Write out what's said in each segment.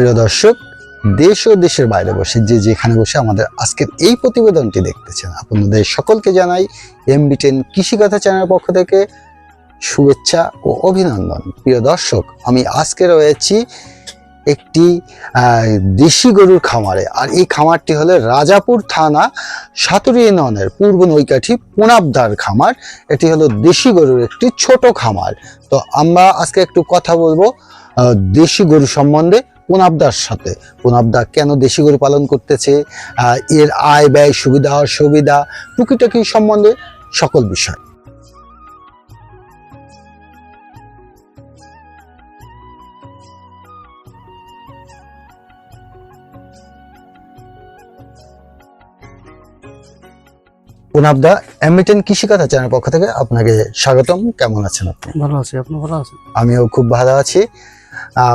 প্রিয় দর্শক, দেশ ও দেশের বাইরে বসে যে যেখানে বসে আমাদের আজকের এই প্রতিবেদনটি দেখতেছেন, আপনাদের সকলকে জানাই এমবি টেন কৃষিকথা চ্যানেলের পক্ষ থেকে শুভেচ্ছা ও অভিনন্দন। প্রিয় দর্শক, আমি আজকে রয়েছি একটি দেশি গরুর খামারে, আর এই খামারটি হলো রাজাপুর থানা সাতুরি ইউনিয়নের পূর্ব নৈকাঠি পুনাবদার খামার। এটি হলো দেশি গরুর একটি ছোট খামার। তো আমরা আজকে একটু কথা বলব দেশি গরু সম্বন্ধে। পুনাবদার সাথে? পুনাবদা কেন দেশি গরু পালন করতেছে? এর আয় ব্যয় সুবিধা অসুবিধা টুকিটাকি সম্বন্ধে সকল বিষয়। পুনাবদা এমিটেন কৃষিকথা চ্যানেল পক্ষ থেকে আপনাকে স্বাগতম। কেমন আছেন আপনি? ভালো আছি আপনি ভালো আছেন? আমিও খুব ভালো আছি।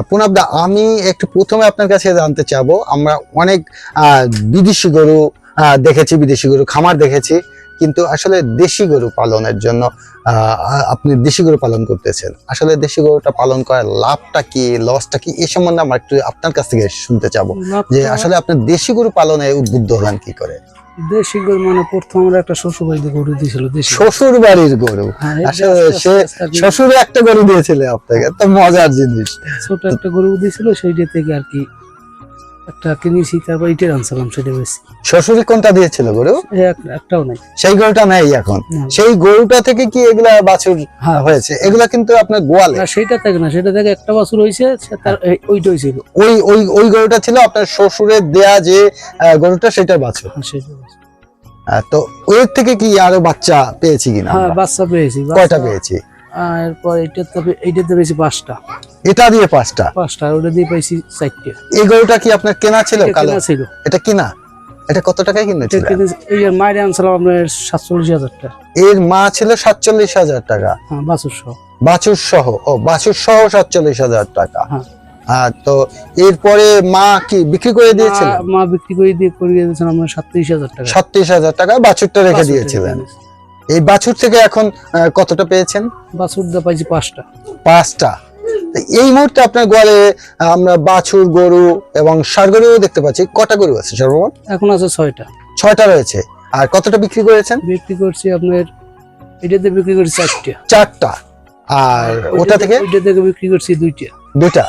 পুনাবদা আমি একটু প্রথমে আপনার কাছে জানতে চাবো আমরা অনেক বিদেশি গরু দেখেছি বিদেশি গরু খামার দেখেছি কিন্তু আসলে দেশি গরু পালনের জন্য আহ, আপনি দেশি গরু পালন করতেছেন। আসলে দেশি গরুটা পালন করার লাভটা কি লসটা কি এই সম্বন্ধে আমরা একটু আপনার কাছ থেকে শুনতে চাবো যে আসলে আপনি দেশি গরু পালনে উদ্বুদ্ধ হলেন কি করে? দেশি গরু মানে প্রথম আমরা একটা শ্বশুর বাড়িতে গরু দিয়েছিল শ্বশুর বাড়ির গরু? হ্যাঁ, সে শ্বশুর একটা গরু দিয়েছিল আপনাকে তো মজার জিনিস। ছোট একটা গরু দিয়েছিল সেইটা থেকে আর কি একটা কিনেছি তারপর ইটের আনছিলাম সেটা বেশি। শ্বশুরি কোনটা দিয়েছিল গরু? একটাও নাই। সেই গরুটা নেই এখন। সেই গরুটা থেকে কি এগুলা বাছুর হ্যাঁ। হয়েছে? এগুলা কিন্তু আপনার গোয়ালে। না সেটা থেকে না সেটা থেকে একটা বছর হয়েছে তার ওইটা হয়েছিল। ওই ওই ওই গরুটা ছিল আপনার শ্বশুরের দেয়া যে গরুটা সেটা বাছুর। হ্যাঁ সেটা। তো ওর থেকে কি আরও বাচ্চা পেয়েছি কিনা হ্যাঁ বাচ্চা পেয়েছি কয়টা পেয়েছি? এরপর এইটাতে পে- এইটাতে পেয়েছি পাঁচটা। এটা দিয়ে পাঁচটা? পাঁচটা ওটা দিয়ে পেয়েছি চারটে। এই গরুটা কি আপনার কেনা ছিল কালো? ছিল। এটা কিনা? এটা কত টাকায় কিনেছিল? এই যে মায়ের আনছিলাম আপনার সাতচল্লিশ হাজার টাকা। এর মা ছিল সাতচল্লিশ হাজার টাকা। হ্যাঁ বাছুর সহ। বাছুর সহ। ও বাছুর সহ সাতচল্লিশ হাজার টাকা। হ্যাঁ। আর তো এরপরে মা কি বিক্রি করে দিয়েছিল? মা- বিক্রি করে দিয়ে করিয়ে দিয়েছেন আমরা সাতত্রিশ হাজার টাকা। সাতত্রিশ হাজার টাকা বাছুরটা রেখে দিয়েছিলেন। এই বাছুর থেকে এখন কতটা পেয়েছেন? বাছুর দা পাইছি পাঁচটা। পাঁচটা। এই মুহূর্তে আপনার গোয়ালে আমরা বাছুর গরু এবং ষাড় গরুও দেখতে পাচ্ছি। কটা গরু আছে সর্বমোট? এখন আছে ছয়টা। ছয়টা রয়েছে। আর কতটা বিক্রি করেছেন? বিক্রি করছি আপনার এটাতে বিক্রি করছি চারটা। চারটা। আর ওটা থেকে? ওইটা থেকে বিক্রি করছি দুইটা। দুটা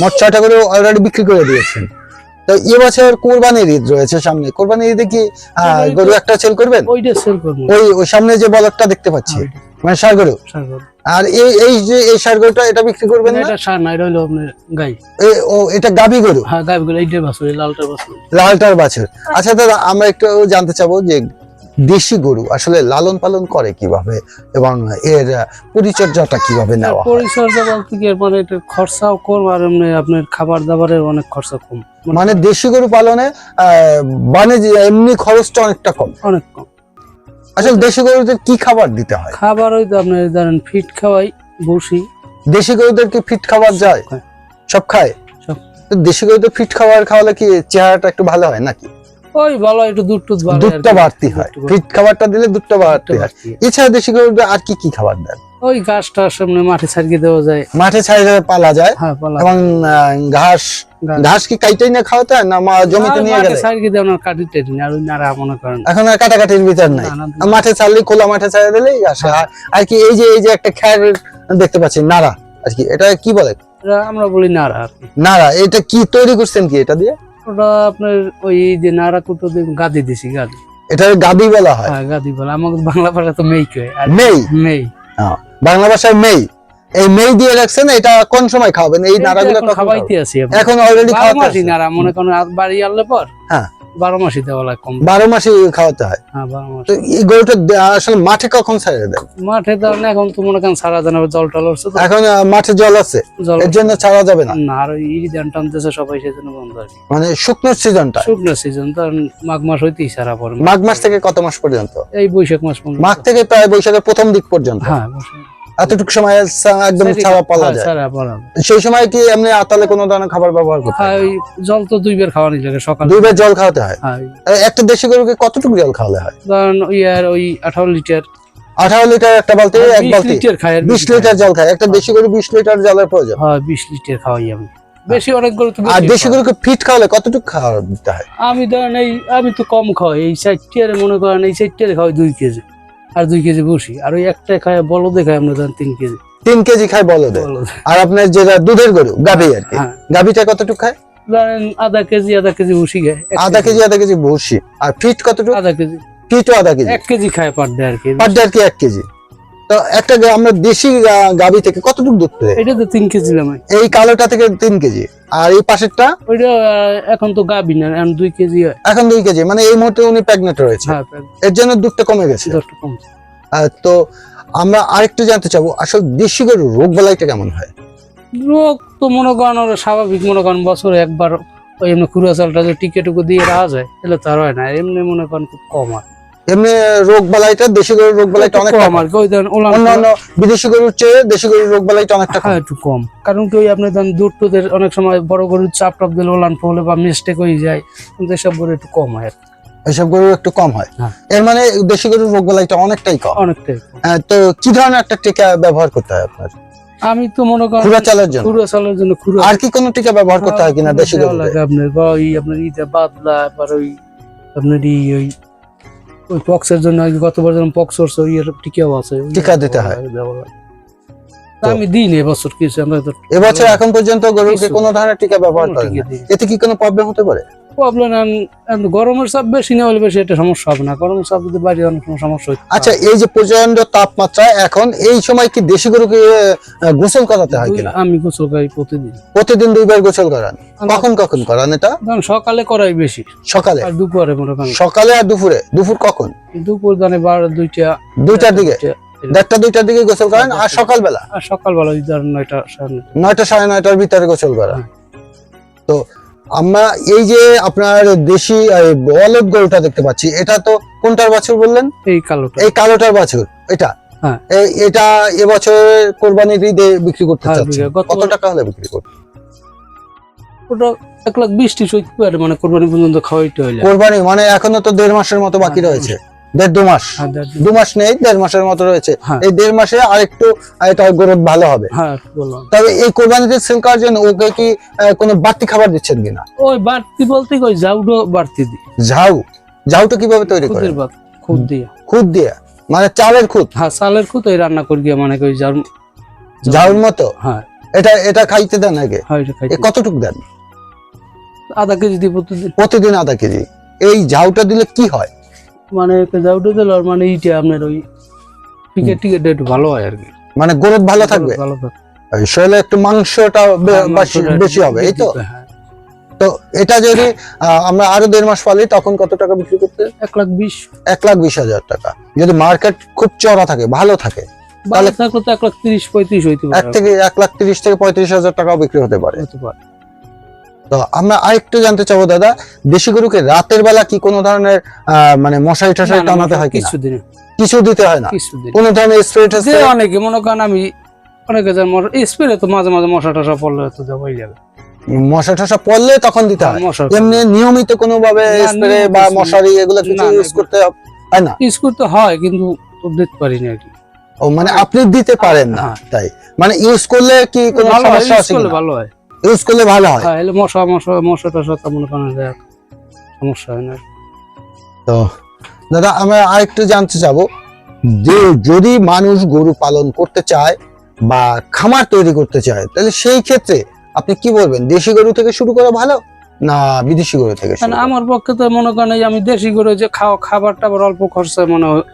মোট ছয়টা গরু অলরেডি বিক্রি করে দিয়েছেন। তো এবছর কোরবানির ঈদ রয়েছে সামনে। কোরবানির ঈদে কি গরু একটা সেল করবেন? ওইটা সেল করব। ওই ওই সামনে যে বলকটা দেখতে পাচ্ছি মানে সারগরু গরু। আর এই এই যে এই সার গরুটা এটা বিক্রি করবেন না? এটা সার না এটা হলো আপনার গাই। এই ও এটা গাবি গরু? হ্যাঁ গাবি গরু এইটা বাছুর লালটার বাছুর। লালটার বাছুর। আচ্ছা দাদা আমরা একটু জানতে চাবো যে দেশি গরু আসলে লালন পালন করে কীভাবে এবং এর পরিচর্যাটা কীভাবে নেওয়া হয়? পরিচর্যা বলতে কি মানে এটা খরচাও কম আর এমনি আপনার খাবার দাবারের অনেক খরচা কম। মানে দেশি গরু পালনে আহ, এমনি খরচটা অনেকটা কম। অনেক কম। আসলে দেশি গরুদের কি খাবার দিতে হয়? খাবার ওই তো আপনার ধরেন ফিট খাওয়াই বসি দেশি গরুদের কি ফিট খাবার যায়? সব খায়। সব। দেশি গরুদের ফিট খাবার খাওয়ালে কি চেহারাটা একটু ভালো হয় নাকি? ওই ভালো একটু দুধ টুধ দুধটা বাড়তি হয়। ফিট খাবারটা দিলে দুধটা বাড়তি হয়। এছাড়া দেশি আর কি কি খাবার দেন? ওই গাছটা সামনে মাঠে ছাড়িয়ে দেওয়া যায়। মাঠে ছাড়ে পালা যায়। হ্যাঁ এবং ঘাস ঘাস। ঘাস কি কাইটাই না খাওয়াতে হয় না জমিতে নিয়ে গেলে? ছাড়িয়ে দেওয়া না কাটি টেটি না, ওই নাড়া মনে করেন। এখন আর কাটাকাটির বিচার নাই। মাঠে ছাড়লে খোলা মাঠে ছাড়ে দিলেই আসে। আর- আর কি এই যে এই যে একটা খ্যার দেখতে পাচ্ছি নাড়া আর কি এটা কি বলে? আমরা বলি কি। নাড়া এটা কি তৈরি করছেন কি এটা দিয়ে? ওটা আপনার ওই যে নাড়া গাদি দিছি গাদি। এটা গাদি বলা হয়। হ্যাঁ গাদি বলা। আমাকে বাংলা ভাষা তো মেই কয়। আর মেই? মেই। বাংলা ভাষায় মেই। এই মেই দিয়ে রাখছেন এটা কোন সময় খাওয়াবেন? এই নাড়াগুলো খাওয়াইতে আছি এখন অলরেডি খাওয়াতে আছি। নাড়া মনে করেন আর বাড়ি আনলে পর? হ্যাঁ। বারো মাসই দেওয়া লাগে কম বারো মাসে খাওয়াতে হয়? হ্যাঁ বারো মাস এই গরুটা আসলে মাঠে কখন ছেড়ে দেন মাঠে তো না এখন তো মনে করেন সারা জানাবে জল টল তো। এখন মাঠে জল আছে? এর জন্য ছাড়া যাবে না? না আর ইরি ধান টানতেছে সবাই সেজন্য বন্ধ আর মানে শুকনো সিজনটা শুকনো সিজন তো মাঘ মাস হইতেই সারা পরে মাঘ মাস থেকে কত মাস পর্যন্ত? এই বৈশাখ মাস পর্যন্ত। মাঘ থেকে প্রায় বৈশাখের প্রথম দিক পর্যন্ত? হ্যাঁ। এতটুকু সময় একদম ছাড়া পালা হ্যাঁ, যায়। সেই সময় কি এমনি আতালে কোনো ধরনের খাবার ব্যবহার করতে হ্যাঁ হয়? জল তো দুইবার খাওয়ানি লাগে সকালে। দুইবার জল খাওয়াতে হয়? হ্যাঁ একটা দেশি গরুকে কতটুকু জল খাওয়ালে হয়? ধরেন ওই আর ওই আঠারো লিটার। আঠারো লিটার একটা বালতি এক বালতি। বিশ লিটার জল খায়। একটা দেশি গরু বিশ লিটার জলের প্রয়োজন। হ্যাঁ বিশ লিটার খাওয়াই আমি। বেশি অনেক গরু তো আর দেশি গরুকে ফিট খাওয়ালে কতটুকু খাওয়া দিতে হয়? আমি ধরেন এই আমি তো কম খাওয়াই। এই চারটিয়ারে মনে করেন এই চারটিয়ারে খাওয়াই দুই কেজি। আর দুই কেজি বসি আর ওই একটা খায় বলদে খাই আমরা ধরেন তিন কেজি। তিন কেজি খায় বলদে। আর আপনার যেটা দুধের গরু গাভী আর কি হ্যাঁ। গাভীটা কতটুকু খায়? ধরেন আধা কেজি আধা কেজি বসি খায় আধা কেজি। আধা কেজি ভুসি আর ফিট কতটুকু? আধা কেজি। ফিটও আধা কেজি। এক কেজি খায় পার ডে আর কি। পার ডে আর কি এক কেজি। তো একটা আমরা দেশি গা- গাভী থেকে কতটুকু দুধ পেয়ে? এটা তো তিন কেজি নামাই এই কালোটা থেকে তিন কেজি। আর এই পাশেরটা? ওইটা এখন তো গাবি না এখন দুই কেজি এখন দুই কেজি মানে এই মুহূর্তে উনি প্রেগনেন্ট রয়েছে। হ্যাঁ এর জন্য দুধটা কমে গেছে? দশটা কমছে। তো আমরা আরেকটু জানতে চাবো আসলে দেশি গরুর রোগ বালাইটা কেমন হয়? রোগ তো মনে করেন ওরা স্বাভাবিক মনে করেন বছরে একবার ওই এমনি খুরা চালটা যে টিকে টুকু দিয়ে রাখা যায় তাহলে তার হয় না এমনি মনে করেন খুব কম হয়। এমনি রোগ বালাইটা দেশি গরুর রোগ বালাইটা অনেক কম আর কি ওই ধরেন অন্যান্য বিদেশি গরুর চেয়ে দেশি গরুর রোগ বালাইটা অনেকটা হ্যাঁ একটু কম। কারণ কি ওই আপনি ধরেন দুধ টুধের অনেক সময় বড় গরুর চাপ টাপ দিলে ওলান ফলে বা মিস্টেক হয়ে যায় কিন্তু এসব গরু একটু কম হয়। এইসব গরুর একটু কম হয়। হ্যাঁ। এর মানে দেশি গরুর রোগ বালাইটা অনেকটাই কম। অনেকটাই কম। তো কি ধরনের একটা টিকা ব্যবহার করতে হয় আপনার? আমি তো মনে করেন খুরা চালের জন্য। খুরা চালের জন্য খুরা। আর কি কোনো টিকা ব্যবহার করতে হয় কিনা দেশি লাগে আপনার বা ওই আপনার ইটা বাদলা আবার ওই আপনার ওই ওই পক্সের জন্য গতবার যেরকম পক্স হচ্ছে ওই টিকাও আছে টিকা দিতে হয়। আমি দিই নি এবছর কিছু আমরা এবছর এখন পর্যন্ত গরুকে কোনো ধরনের টিকা ব্যবহার করি। এতে কি কোনো প্রবলেম হতে পারে প্রবলেম গরমের চাপ বেশি না হলে বেশি এটা সমস্যা হবে না। গরমের চাপ যদি বাড়ি অনেক সময় সমস্যা হচ্ছে আচ্ছা এই যে প্রচণ্ড তাপমাত্রা এখন এই সময় কি দেশি গরুকে গোসল করাতে হয় কিনা? আমি গোসল করি প্রতিদিন। প্রতিদিন দুইবার গোসল করান? কখন কখন করান এটা? সকালে করাই বেশি। সকালে? আর দুপুরে মনে করেন। সকালে আর দুপুরে? দুপুর কখন? দুপুর দানে বারো দুইটা দুইটার দিকে? দেড়টা দুইটার দিকে গোসল করেন? আর সকালবেলা? আর সকালবেলা নয়টা সাড়ে নয়টা। নয়টা সাড়ে নয়টার ভিতরে গোসল করা। হ্যাঁ। তো আমরা এই যে আপনার দেশি বলদ গরুটা দেখতে পাচ্ছি এটা তো কোনটার বছর বললেন? এই কালোটা। এই কালোটার বাছুর এটা? হ্যাঁ। এটা এবছর কোরবানির ঈদে বিক্রি করতে চাচ্ছি চাচ্ছেন। গত কত টাকা হলে বিক্রি করতে ওটা এক লাখ বিশ ত্রিশ পারে মানে কোরবানি পর্যন্ত খাওয়াইতে হইলে। কোরবানি মানে এখনও তো দেড় মাসের মতো বাকি হ্যাঁ, রয়েছে। দেড় দু মাস। হ্যাঁ, দু মাস নেই দেড় মাসের মতো রয়েছে। হ্যাঁ। এই দেড় মাসে আরেকটু এটা গরু ভালো হবে। হ্যাঁ তবে এই কোরবানিতে সেল করার জন্য ওকে কি কোনো বাড়তি খাবার দিচ্ছেন কিনা? ওই বাড়তি বলতে কই যাউডো বাড়তি দি ঝাউ? ঝাউটা কীভাবে তৈরি করে খুদ দিয়ে। খুদ দিয়ে? মানে চালের খুদ? হ্যাঁ চালের খুদ ওই রান্না করি গিয়ে মানে কই যার ঝাউর মতো? হ্যাঁ। এটা এটা খাইতে দেন আগে? কতটুকু দেন? আধা কেজি দিই প্রতিদিন। প্রতিদিন আধা কেজি। এই ঝাউটা দিলে কি হয়? মানে যাউডো দিল আর মানে এইটা আপনার ওই টিকেট টিকেট একটু ভালো হয় আর কি। মানে গরুর ভালো থাকবে? ভালো থাকবে। শরীরে একটু মাংসটা হ্যাঁ, বাসি- বেশি হবে এই তো। তো এটা যদি আহ, আমরা আরও দেড় মাস পালি তখন কত টাকা বিক্রি করতে? এক লাখ বিশ। এক লাখ বিশ হাজার টাকা। যদি মার্কেট খুব চড়া থাকে ভালো থাকে ভালো থাকলে তো এক লাখ তিরিশ পঁয়ত্রিশ হইতে এক থেকে এক লাখ তিরিশ থেকে পঁয়ত্রিশ হাজার টাকাও বিক্রি হতে পারে। হতে পারে। তো আমরা আরেকটু জানতে চাবো দাদা দেশি গরুকে রাতের বেলা কি কোনো ধরনের মানে মশারি টশারি টানাতে হয় কিছু দিনে কিছু দিতে হয় না? কোনো ধরনের স্প্রে অনেকে মনে করেন আমি অনেকে স্প্রে তো মাঝে মাঝে মশা টশা পড়লে তো দেওয়াই যাবে। মশা টশা পড়লে তখন দিতে হয় এমনি নিয়মিত কোনো ভাবে স্প্রে বা মশারি এগুলো কিছু ইউজ করতে হয় না? স্কুল তো হয় কিন্তু দিতে পারি না আর কি। ও মানে আপনি দিতে পারেন না হ্যাঁ। তাই। মানে ইউজ করলে কি কোনো সমস্যা আছে ভালো হয়। ইউজ করলে ভালো হয়। হ্যাঁ এলে মশা মশা মশা টশা তো মনে করেন যে সমস্যা হয় না। তো দাদা আমরা আরেকটু জানতে চাবো যে যদি মানুষ গরু পালন করতে চায় বা খামার তৈরি করতে চায় তাহলে সেই ক্ষেত্রে আপনি কি বলবেন? দেশি গরু থেকে শুরু করা ভালো না বিদেশি গরু থেকে আমার পক্ষে তো মনে করেন আমি দেশি গরু যে খাওয়া খাবার টাবার অল্প খরচায় মনে হয়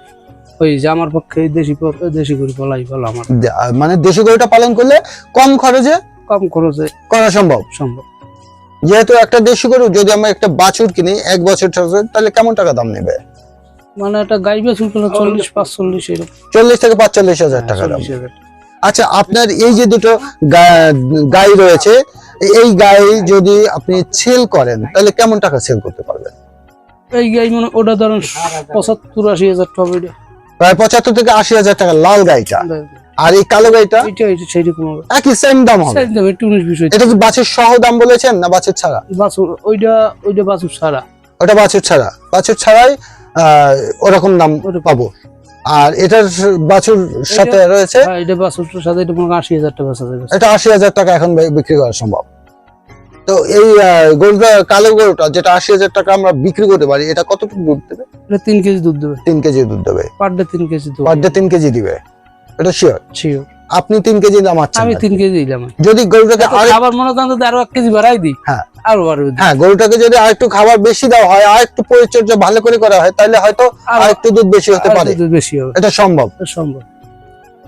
ওই যে আমার পক্ষে দেশি দেশি গরু বলাই ভালো আমার। মানে দেশি গরুটা পালন করলে কম খরচে কম খরচে করা সম্ভব? সম্ভব। যেহেতু একটা দেশি গরু যদি আমরা একটা বাছুর কিনি এক বছর তাহলে কেমন টাকা দাম নেবে? মানে একটা গাই বেচুন করলে চল্লিশ পাঁচচল্লিশ এরকম। চল্লিশ থেকে পাঁচচল্লিশ হাজার টাকা দাম। আচ্ছা আপনার এই যে দুটো গাই রয়েছে এই গাই যদি আপনি সেল করেন তাহলে কেমন টাকা সেল করতে পারবেন? এই গাই মানে ওটা ধরেন পঁচাত্তর আশি হাজার টাকা প্রায় পঁচাত্তর থেকে আশি হাজার টাকা লাল গাইটা। আর এই কালো গাইটা এটা এটা সেইরকম হবে। একই সেম দাম হবে? সাইজ দাম একটু উনিশ বিশ এটা কি বাছুর সহ দাম বলেছেন না বাছুর ছাড়া? বাছুর ওইটা ওইটা বাছুর সারা ওটা বাছুর ছাড়া। বাছুর ছাড়াই ওরকম দাম। পাবো। আর এটার বাছুর সাথে রয়েছে? হ্যাঁ এটা বাছুরটার সাথে এটা মনে আশি হাজার টাকা এটা আশি হাজার টাকা এখন বিক্রি করা সম্ভব। তো এই গরুটা কালো গরুটা যেটা আশি হাজার টাকা আমরা বিক্রি করতে পারি এটা কতটুকু দুধ দেবে? এটা তিন কেজি দুধ দেবে। তিন কেজি দুধ দেবে। পার ডে তিন কেজি দুধ। পার ডে তিন কেজি দিবে। এটা শিওর Sure. আপনি তিন কেজি নামাচ্ছেন আমি তিন কেজি দিলাম। যদি গরুটাকে আরে খাবার মনে করেন যদি আরও এক কেজি বাড়াই দিই। হ্যাঁ। আরও বাড়বে হ্যাঁ গরুটাকে যদি আর একটু খাবার বেশি দেওয়া হয় আর একটু পরিচর্যা ভালো করে করা হয় তাহলে হয়তো আর- আর একটু দুধ বেশি হতে পারে। দুধ বেশি হবে। এটা সম্ভব। সম্ভব।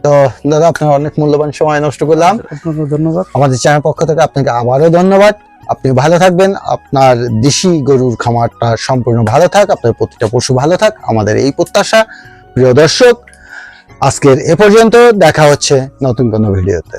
তো দাদা আপনার অনেক মূল্যবান সময় নষ্ট করলাম। আপনাকে ধন্যবাদ। আমাদের চ্যানেল পক্ষ থেকে আপনাকে আবারও ধন্যবাদ। আপনি ভালো থাকবেন। আপনার দেশি গরুর খামারটা সম্পূর্ণ ভালো থাক। আপনার প্রতিটা পশু ভালো থাক। আমাদের এই প্রত্যাশা। প্রিয় দর্শক আজকের এ পর্যন্ত দেখা হচ্ছে নতুন কোনো ভিডিওতে।